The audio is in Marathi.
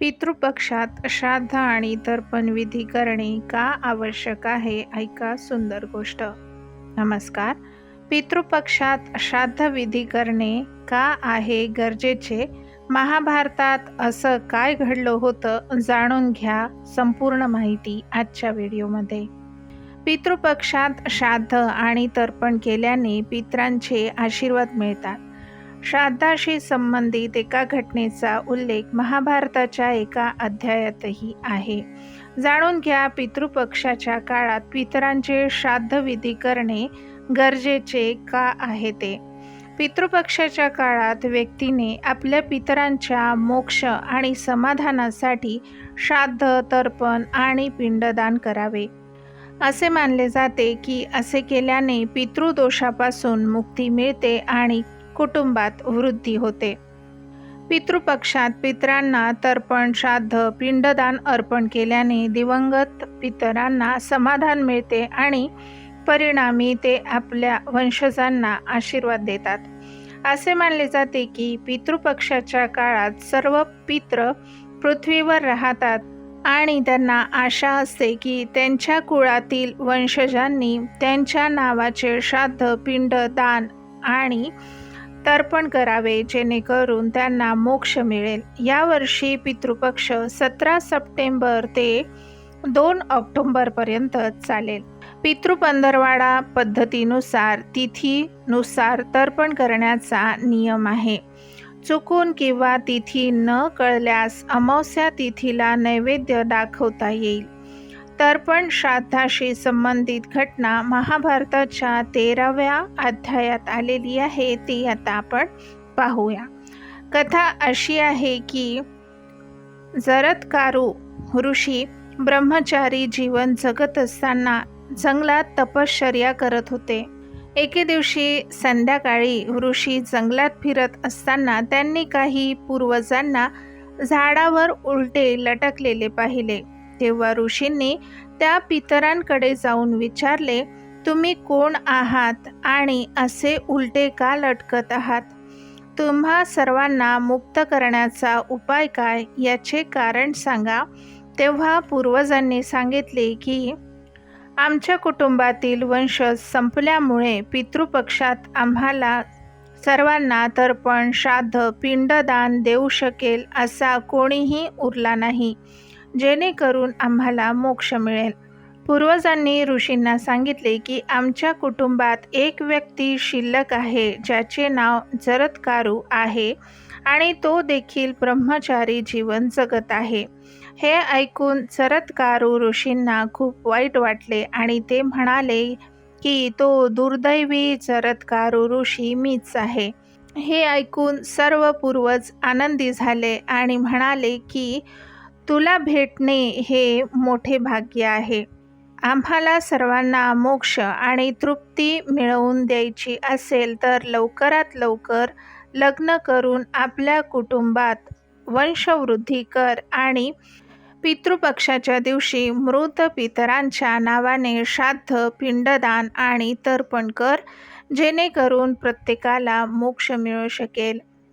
पितृपक्षात श्राद्ध आणि तर्पण विधी करणे का आवश्यक आहे? ऐका सुंदर गोष्ट. नमस्कार. पितृपक्षात श्राद्ध विधी करणे का आहे गरजेचे? महाभारतात असं काय घडलं होतं जाणून घ्या संपूर्ण माहिती आजच्या व्हिडिओमध्ये. पितृपक्षात श्राद्ध आणि तर्पण केल्याने पित्रांचे आशीर्वाद मिळतात. श्राद्धाशी संबंधित एका घटनेचा उल्लेख महाभारताच्या एका अध्यायातही आहे. जाणून घ्या पितृपक्षाच्या काळात पितरांचे श्राद्धविधी करणे गरजेचे का आहे ते? पितृपक्षाच्या काळात व्यक्तीने आपल्या पितरांच्या मोक्ष आणि समाधानासाठी श्राद्ध तर्पण आणि पिंडदान करावे. असे मानले जाते की असे केल्याने पितृदोषापासून मुक्ती मिळते आणि कुटुंबात वृद्धी होते. पितृपक्षात पितरांना तर्पण श्राद्ध पिंडदान अर्पण केल्याने दिवंगत पितरांना समाधान मिळते आणि परिणामी ते आपल्या वंशजांना आशीर्वाद देतात. असे मानले जाते की पितृपक्षाच्या काळात सर्व पित्र पृथ्वीवर राहतात आणि त्यांना आशा असते की त्यांच्या कुळातील वंशजांनी त्यांच्या नावाचे श्राद्ध पिंड दान आणि तर्पण करावे जेणेकरून त्यांना मोक्ष मिळेल. यावर्षी पितृपक्ष सतरा सप्टेंबर ते दोन ऑक्टोंबरपर्यंत चालेल. पितृपंधरवाडा पद्धतीनुसार तिथीनुसार तर्पण करण्याचा नियम आहे. चुकून किंवा तिथी न कळल्यास अमावस्या तिथीला नैवेद्य दाखवता येईल. तर्पण श्राद्धाशी संबंधित घटना महाभारताच्या तेराव्या अध्यायात आलेली आहे ती आता आपण पाहूया. कथा अशी आहे की जरतकारू ऋषी ब्रह्मचारी जीवन जगत असताना जंगलात तपश्चर्या करत होते. एके दिवशी संध्याकाळी ऋषी जंगलात फिरत असताना त्यांनी काही पूर्वजांना झाडावर उलटे लटकलेले पाहिले. तेव्हा ऋषींनी त्या पितरांकडे जाऊन विचारले तुम्ही कोण आहात आणि असे उलटे का लटकत आहात? तुम्हा सर्वांना मुक्त करण्याचा उपाय काय? याचे कारण सांगा. तेव्हा पूर्वजांनी सांगितले की आमच्या कुटुंबातील वंशज संपल्यामुळे पितृपक्षात आम्हाला सर्वांना तर्पण श्राद्ध पिंडदान देऊ शकेल असा कोणीही उरला नाही. जेणेकरून आम्हाला मोक्ष मिळेल. पूर्वजांनी ऋषींना सांगितले की आमच्या कुटुंबात एक व्यक्ती शिल्लक आहे ज्याचे नाव जरत्कारू आहे आणि तो देखील ब्रह्मचारी जीवन जगत आहे. हे ऐकून जरत्कारू ऋषींना खूप वाईट वाटले आणि ते म्हणाले की तो दुर्दैवी जरत्कारू ऋषी मीच आहे. हे ऐकून सर्व पूर्वज आनंदी झाले आणि म्हणाले की तुला भेटणे हे मोठे भाग्य आहे. आम्हाला सर्वांना मोक्ष आणि तृप्ती मिळवून द्यायची असेल तर लवकरात लवकर लग्न करून आपल्या कुटुंबात वंशवृद्धी कर आणि पितृपक्षाच्या दिवशी मृत पितरांच्या नावाने श्राद्ध पिंडदान आणि तर्पण कर जेणेकरून प्रत्येकाला मोक्ष मिळू शकेल.